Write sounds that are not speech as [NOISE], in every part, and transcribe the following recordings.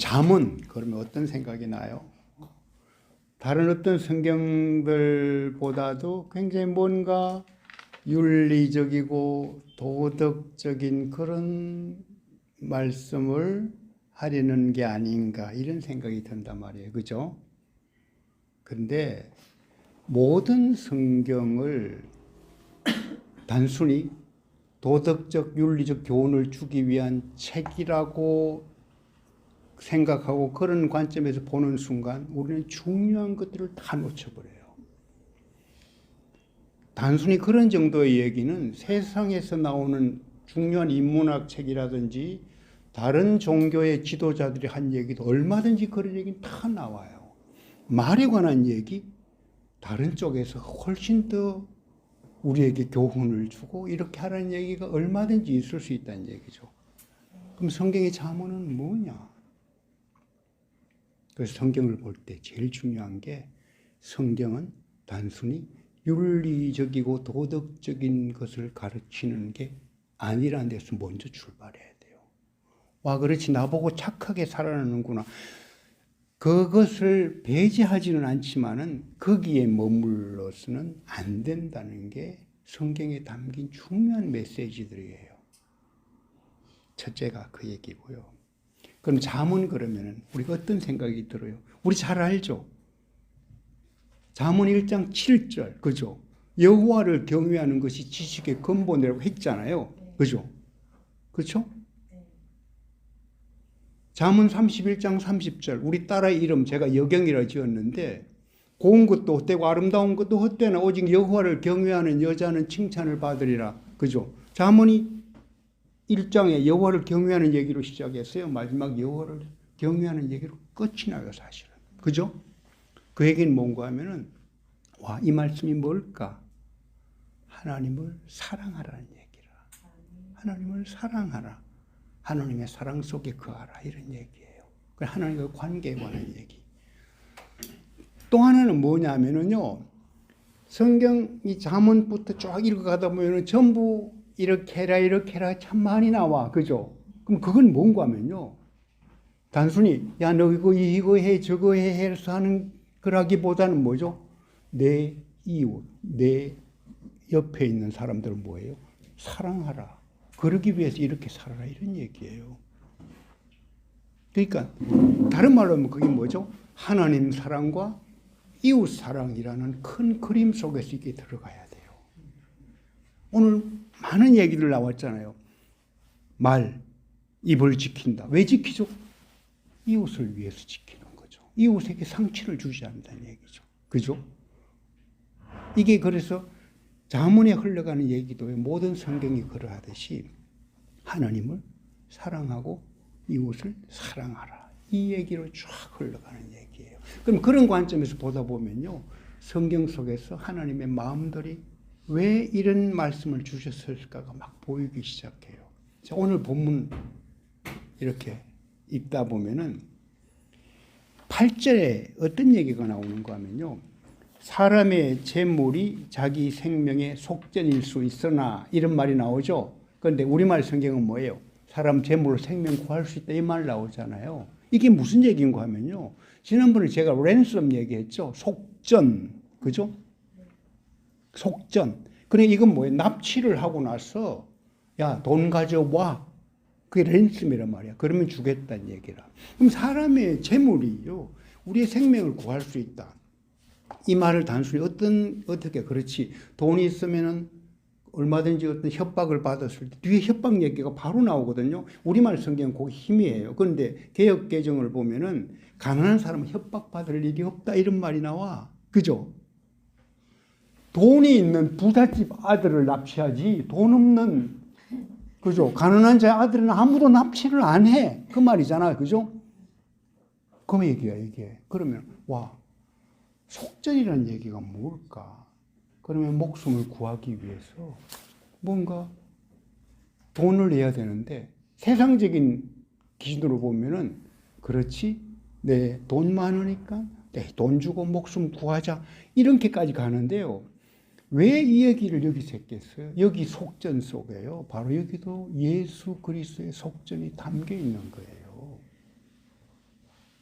잠언 그러면 어떤 생각이 나요? 다른 어떤 성경들보다도 굉장히 뭔가 윤리적이고 도덕적인 그런 말씀을 하려는 게 아닌가 이런 생각이 든단 말이에요. 그죠? 근데 모든 성경을 단순히 도덕적 윤리적 교훈을 주기 위한 책이라고 생각하고 그런 관점에서 보는 순간 우리는 중요한 것들을 다 놓쳐버려요. 단순히 그런 정도의 얘기는 세상에서 나오는 중요한 인문학 책이라든지 다른 종교의 지도자들이 한 얘기도 얼마든지 그런 얘기는 다 나와요. 말에 관한 얘기 다른 쪽에서 훨씬 더 우리에게 교훈을 주고 이렇게 하라는 얘기가 얼마든지 있을 수 있다는 얘기죠. 그럼 성경의 자문은 뭐냐? 그래서 성경을 볼 때 제일 중요한 게 성경은 단순히 윤리적이고 도덕적인 것을 가르치는 게 아니라는 데서 먼저 출발해야 돼요. 와, 그렇지. 나보고 착하게 살아나는구나. 그것을 배제하지는 않지만은 거기에 머물러서는 안 된다는 게 성경에 담긴 중요한 메시지들이에요. 첫째가 그 얘기고요. 그럼 잠언 그러면은 우리가 어떤 생각이 들어요? 우리 잘 알죠? 잠언 1장 7절. 그죠? 여호와를 경외하는 것이 지식의 근본이라고 했잖아요. 그죠? 그렇죠? 잠언 31장 30절. 우리 딸의 이름 제가 여경이라 지었는데 고운 것도 헛되고 아름다운 것도 헛되나 오직 여호와를 경외하는 여자는 칭찬을 받으리라. 그죠? 잠언이 1장에 여호와를 경외하는 얘기로 시작했어요. 마지막 여호와를 경외하는 얘기로 끝이 나요, 사실은. 그죠? 그 얘기는 뭔가 하면은 와, 이 말씀이 뭘까? 하나님을 사랑하라는 얘기라. 하나님을 사랑하라. 하나님의 사랑 속에 거하라. 이런 얘기예요. 그 하나님과 관계에 관한 얘기. 또 하나는 뭐냐면은요. 성경 이 잠언부터 쭉 읽어가다 보면은 전부 이렇게 해라 이렇게 해라 참 많이 나와. 그죠? 그럼 그건 뭔가 하면요. 단순히 야 너 이거 이거 해 저거 해 해서 하는 거라기보다는 뭐죠? 내 이웃, 내 옆에 있는 사람들은 뭐예요? 사랑하라. 그러기 위해서 이렇게 살아라 이런 얘기예요. 그러니까 다른 말로 하면 그게 뭐죠? 하나님 사랑과 이웃 사랑이라는 큰 그림 속에서 이게 들어가야 돼요. 오늘 많은 얘기들 나왔잖아요. 말, 입을 지킨다. 왜 지키죠? 이웃을 위해서 지키는 거죠. 이웃에게 상처를 주지 않는다는 얘기죠. 그죠? 이게 그래서 자문에 흘러가는 얘기도 모든 성경이 그러하듯이 하나님을 사랑하고 이웃을 사랑하라. 이 얘기로 쫙 흘러가는 얘기예요. 그럼 그런 관점에서 보다 보면요. 성경 속에서 하나님의 마음들이 왜 이런 말씀을 주셨을까가 막 보이기 시작해요. 자, 오늘 본문 이렇게 읽다 보면은 8절에 어떤 얘기가 나오는가 하면요. 사람의 재물이 자기 생명의 속전일 수 있으나 이런 말이 나오죠. 그런데 우리말 성경은 뭐예요? 사람 재물로 생명 구할 수 있다 이 말 나오잖아요. 이게 무슨 얘기인가 하면요. 지난번에 제가 랜섬 얘기했죠. 속전. 그죠? 속전. 그래 이건 뭐예요? 납치를 하고 나서 야, 돈 가져와. 그게 랜섬이란 말이야. 그러면 주겠다는 얘기라. 그럼 사람의 재물이요. 우리의 생명을 구할 수 있다. 이 말을 단순히 어떤 어떻게 그렇지 돈이 있으면은 얼마든지 어떤 협박을 받았을 때 뒤에 협박 얘기가 바로 나오거든요. 우리말 성경 그 힘이에요. 그런데 개혁 개정을 보면은 가난한 사람은 협박받을 일이 없다 이런 말이 나와. 그죠? 돈이 있는 부잣집 아들을 납치하지 돈 없는 그죠? 가난한 자 아들은 아무도 납치를 안 해. 그 말이잖아. 그죠? 그 얘기야, 이게. 그러면 와 속전이라는 얘기가 뭘까? 그러면 목숨을 구하기 위해서 뭔가 돈을 내야 되는데 세상적인 기준으로 보면은 그렇지 내 돈 많으니까 내 돈 주고 목숨 구하자 이렇게까지 가는데요. 왜 이 얘기를 여기서 했겠어요? 여기 속전 속에요. 바로 여기도 예수 그리스도의 속전이 담겨 있는 거예요.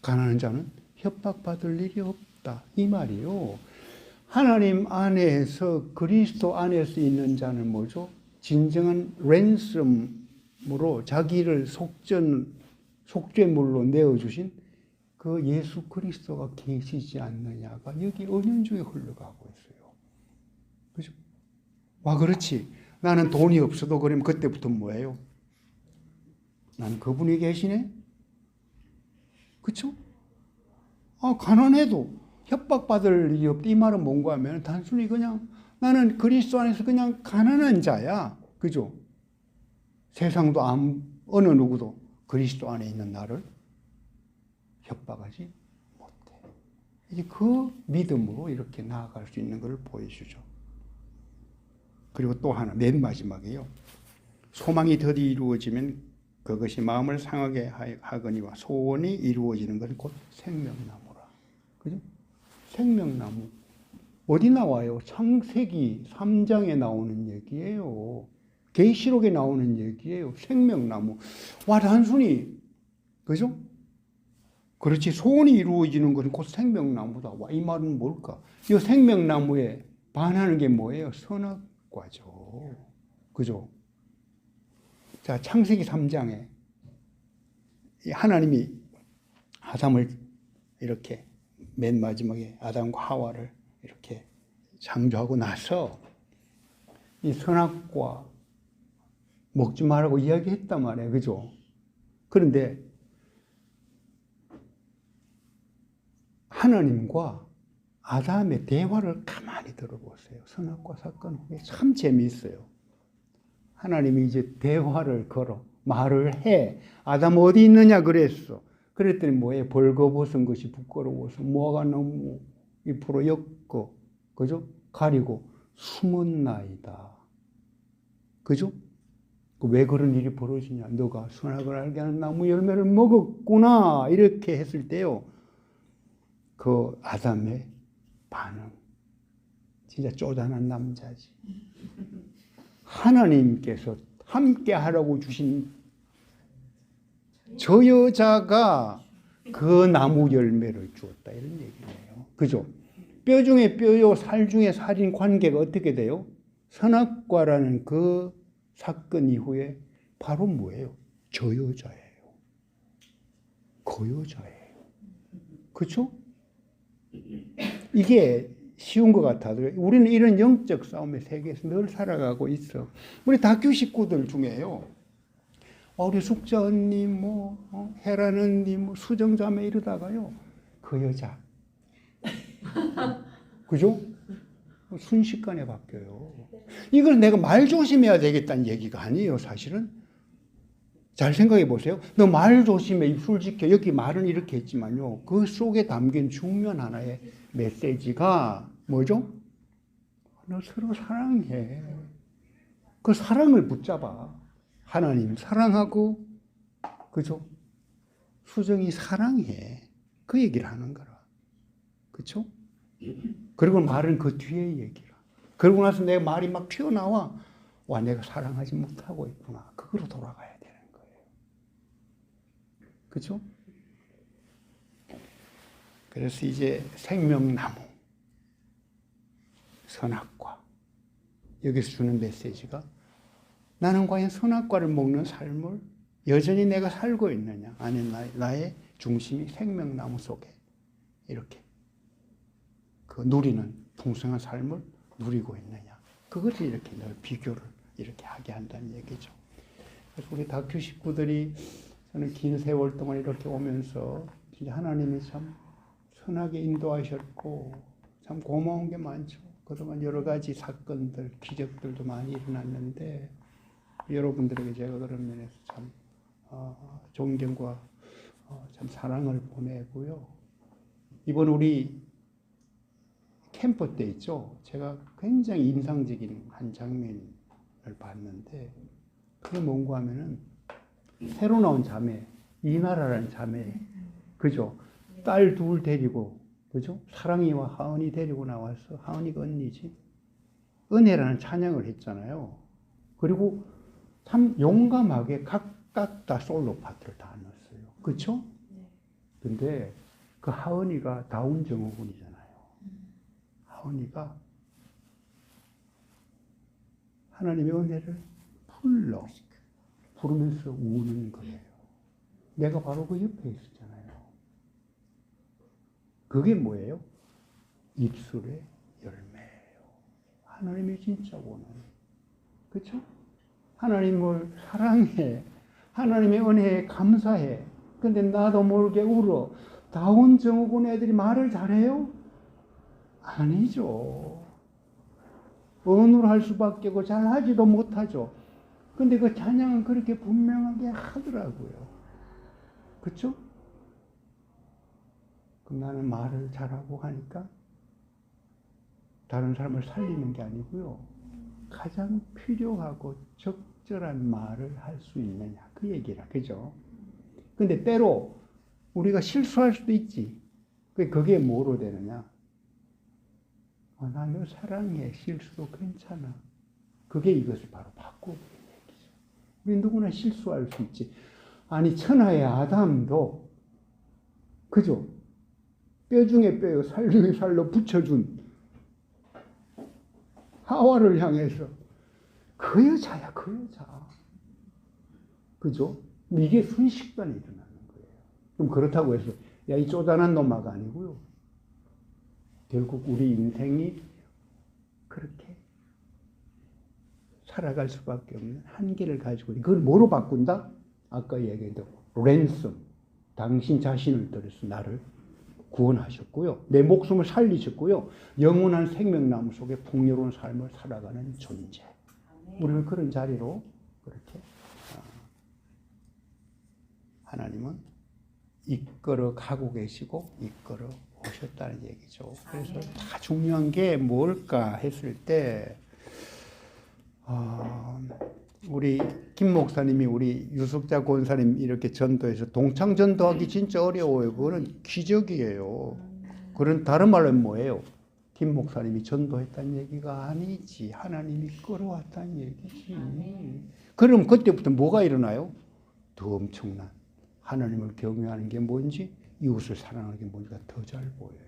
가난한 자는 협박받을 일이 없다. 이 말이요. 하나님 안에서 그리스도 안에서 있는 자는 뭐죠? 진정한 랜섬으로 자기를 속전 속죄물로 내어 주신 그 예수 그리스도가 계시지 않느냐가 여기 은연중에 흘러가고 있어요. 그죠? 와 그렇지. 나는 돈이 없어도 그러면 그때부터 뭐예요? 난 그분이 계시네. 그쵸? 아, 가난해도 협박받을 일이 없다. 이 말은 뭔가 하면 단순히 그냥 나는 그리스도 안에서 그냥 가난한 자야. 그죠? 세상도 아무, 어느 누구도 그리스도 안에 있는 나를 협박하지 못해. 이제 그 믿음으로 이렇게 나아갈 수 있는 것을 보여주죠. 그리고 또 하나, 맨 마지막에요. 소망이 더디 이루어지면 그것이 마음을 상하게 하거니와 소원이 이루어지는 것은 곧 생명나무라. 그죠? 생명나무. 어디 나와요? 창세기 3장에 나오는 얘기예요. 계시록에 나오는 얘기예요. 생명나무. 와, 단순히, 그죠? 그렇지. 소원이 이루어지는 것은 곧 생명나무다. 와, 이 말은 뭘까? 이 생명나무에 반하는 게 뭐예요? 선악 과죠. 그죠? 자, 창세기 3장에 하나님이 아담을 이렇게 맨 마지막에 아담과 하와를 이렇게 창조하고 나서 이 선악과 먹지 말라고 이야기했단 말이에요. 그죠? 그런데 하나님과 아담의 대화를 가만히 들어보세요. 선악과 사건 후에 참 재미있어요. 하나님이 이제 대화를 걸어 말을 해. 아담 어디 있느냐 그랬어. 그랬더니 뭐에 벌거벗은 것이 부끄러워서 뭐가 너무 입으로 엮고 그죠? 가리고 숨었나이다. 그죠? 왜 그런 일이 벌어지냐? 너가 선악을 알게 하는 나무 열매를 먹었구나. 이렇게 했을 때요. 그 아담의 반응. 진짜 쪼잔한 남자지. 하나님께서 함께 하라고 주신 저 여자가 그 나무 열매를 주었다. 이런 얘기예요. 그죠? 뼈 중에 뼈요, 살 중에 살인 관계가 어떻게 돼요? 선악과라는 그 사건 이후에 바로 뭐예요? 저 여자예요. 그 여자예요. 그렇죠? 이게 쉬운 것 같아도 우리는 이런 영적 싸움의 세계에서 늘 살아가고 있어. 우리 다큐 식구들 중에요. 어, 우리 숙자 언님, 뭐 어, 헤란 언님, 뭐 수정자매 이러다가요. 그 여자. [LAUGHS] 그죠? 순식간에 바뀌어요. 이걸 내가 말 조심해야 되겠다는 얘기가 아니에요, 사실은. 잘 생각해 보세요. 너 말 조심해, 입술 지켜. 여기 말은 이렇게 했지만요. 그 속에 담긴 중요한 하나의 메시지가 뭐죠? 너 서로 사랑해. 그 사랑을 붙잡아. 하나님 사랑하고, 그죠? 수정이 사랑해. 그 얘기를 하는 거라. 그쵸? 그리고 말은 그 뒤에 얘기라. 그러고 나서 내 말이 막 튀어나와. 와, 내가 사랑하지 못하고 있구나. 그거로 돌아가야. 그죠? 그래서 이제 생명나무, 선악과. 여기서 주는 메시지가 나는 과연 선악과를 먹는 삶을 여전히 내가 살고 있느냐? 아니면 나의 중심이 생명나무 속에 이렇게 그 누리는 풍성한 삶을 누리고 있느냐. 그것을 이렇게 늘 비교를 이렇게 하게 한다는 얘기죠. 그래서 우리 다큐 식구들이 저는 긴 세월 동안 이렇게 오면서 진짜 하나님이 참 선하게 인도하셨고 참 고마운 게 많죠. 그동안 여러 가지 사건들, 기적들도 많이 일어났는데 여러분들에게 제가 그런 면에서 참 어, 존경과 어, 참 사랑을 보내고요. 이번 우리 캠프 때 있죠. 제가 굉장히 인상적인 한 장면을 봤는데 그게 뭔가 하면은 새로 나온 자매 이나라라는 자매 그죠? 딸 둘 데리고 그죠? 사랑이와 하은이 데리고 나와서 하은이가 언니지 은혜라는 찬양을 했잖아요. 그리고 참 용감하게 각각 다 솔로 파트를 다 넣었어요. 그렇죠? 근데 그 하은이가 다운 증후군이잖아요. 하은이가 하나님의 은혜를 불러 부르면서 우는 거예요. 내가 바로 그 옆에 있었잖아요. 그게 뭐예요? 입술의 열매예요. 하나님이 진짜 원하는. 그렇죠? 하나님을 사랑해. 하나님의 은혜에 감사해. 근데 나도 모르게 울어. 다운 증후군 애들이 말을 잘해요? 아니죠. 언어를 할 수밖에 없고 잘하지도 못하죠. 근데 그 찬양은 그렇게 분명하게 하더라고요. 그쵸? 그럼 나는 말을 잘하고 하니까 다른 사람을 살리는 게 아니고요. 가장 필요하고 적절한 말을 할 수 있느냐. 그 얘기라. 그죠? 근데 때로 우리가 실수할 수도 있지. 그게 뭐로 되느냐? 아, 나너 사랑해. 실수도 괜찮아. 그게 이것을 바로 얘기죠. 우리 누구나 실수할 수 있지. 아니, 천하의 아담도, 그죠? 뼈 중에 뼈요, 살 중에 살로 붙여준 하와를 향해서 그 여자야, 그 여자. 그죠? 이게 순식간에 일어나는 거예요. 그럼 그렇다고 해서, 야, 이 쪼잔한 놈아가 아니고요. 결국 우리 인생이 그렇게 살아갈 수밖에 없는 한계를 가지고 그걸 뭐로 바꾼다? 아까 얘기했던 랜섬 당신 자신을 들여서 나를 구원하셨고요. 내 목숨을 살리셨고요. 영원한 생명나무 속에 풍요로운 삶을 살아가는 존재. 우리는 그런 자리로 그렇게 어, 하나님은 이끌어 가고 계시고 이끌어 오셨다는 얘기죠. 그래서 다 중요한 게 뭘까 했을 때, 어, 우리 김 목사님이 우리 유숙자 권사님 이렇게 전도해서 동창 전도하기 진짜 어려워요. 그거는 기적이에요. 그런 다른 말로는 뭐예요? 김 목사님이 전도했다는 얘기가 아니지. 하나님이 끌어왔다는 얘기지. 그럼 그때부터 뭐가 일어나요? 더 엄청난 하나님을 경외하는 게 뭔지 이웃을 사랑하는 게 뭔지가 더 잘 보여요.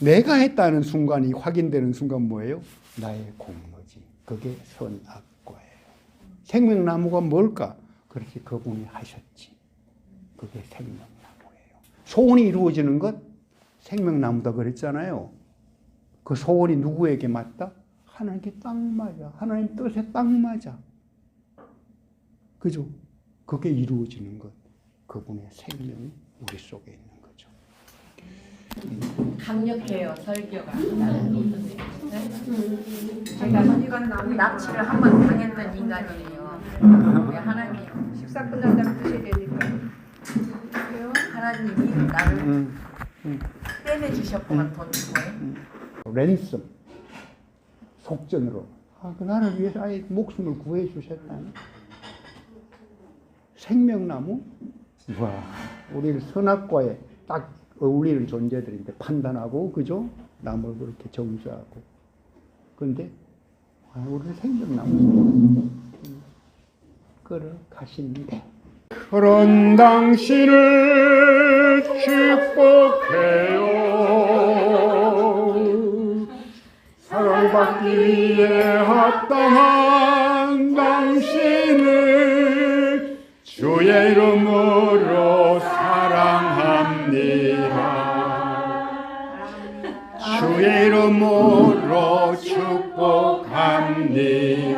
내가 했다는 순간이 확인되는 순간 뭐예요? 나의 공로지. 그게 선악과예요. 생명나무가 뭘까? 그렇게 그분이 하셨지. 그게 생명나무예요. 소원이 이루어지는 것 생명나무다 그랬잖아요. 그 소원이 누구에게 맞다? 하나님께 딱 맞아. 하나님 뜻에 딱 맞아. 그죠? 그게 이루어지는 것. 그분의 생명이 우리 속에 있는 거죠. 강력해요 설교가. 이건 납치를 한 번 당했던 인간이에요. 왜 하나님 식사 끝난다면 드셔야 되니까. 하나님이 나를 음, 떼내 주셨구만 돈 주고. 랜섬 속전으로. 아, 그 나를 위해서 아예 목숨을 구해 주셨다니. 생명나무? 와 우리를 선악과에 딱 어울리는 존재들인데 판단하고 그죠? 남을 그렇게 정죄하고 근데 아, 우리를 생명나무 끌어 가시는데. 그런 당신을 축복해요. 사랑받기 위해 합당한 당신을 주의 이름으로 사랑합니다. 주의 이름으로 축복합니다.